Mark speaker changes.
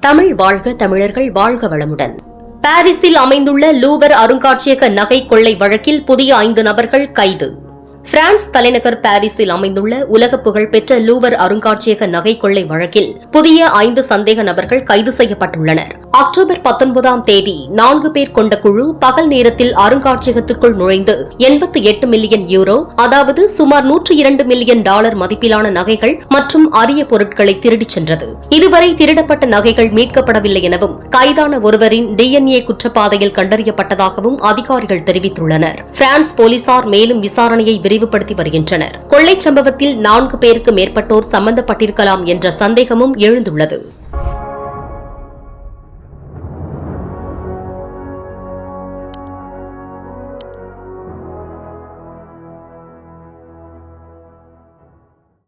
Speaker 1: தமிழ் வாழ்க தமிழர்கள் வாழ்க வளமுடன். பாரிஸில் அமைந்துள்ள லூவர் அருங்காட்சியக நகை கொள்ளை வழக்கில் புதிய ஐந்து நபர்கள் கைது. பிரான்ஸ் தலைநகர் பாரிஸில் அமைந்துள்ள உலக புகழ்பெற்ற லூவர் அருங்காட்சியக நகை கொள்ளை வழக்கில் புதிய ஐந்து சந்தேக நபர்கள் கைது செய்யப்பட்டுள்ளனர். அக்டோபர் பத்தொன்பதாம் தேதி நான்கு பேர் கொண்ட குழு பகல் நேரத்தில் அருங்காட்சியகத்திற்குள் நுழைந்து எண்பத்தி எட்டு மில்லியன் யூரோ அதாவது சுமார் நூற்றி இரண்டு மில்லியன் டாலர் மதிப்பிலான நகைகள் மற்றும் அரிய பொருட்களை திருடிச் சென்றது. இதுவரை திருடப்பட்ட நகைகள் மீட்கப்படவில்லை எனவும் கைதான ஒருவரின் டிஎன்ஏ குற்றப்பாதையில் கண்டறியப்பட்டதாகவும் அதிகாரிகள் தெரிவித்துள்ளனர். பிரான்ஸ் போலீசார் மேலும் விசாரணையை விரிவுபடுத்தி வருகின்றனர். கொள்ளைச் சம்பவத்தில் நான்கு பேருக்கு மேற்பட்டோர் சம்பந்தப்பட்டிருக்கலாம் என்ற சந்தேகமும் எழுந்துள்ளது.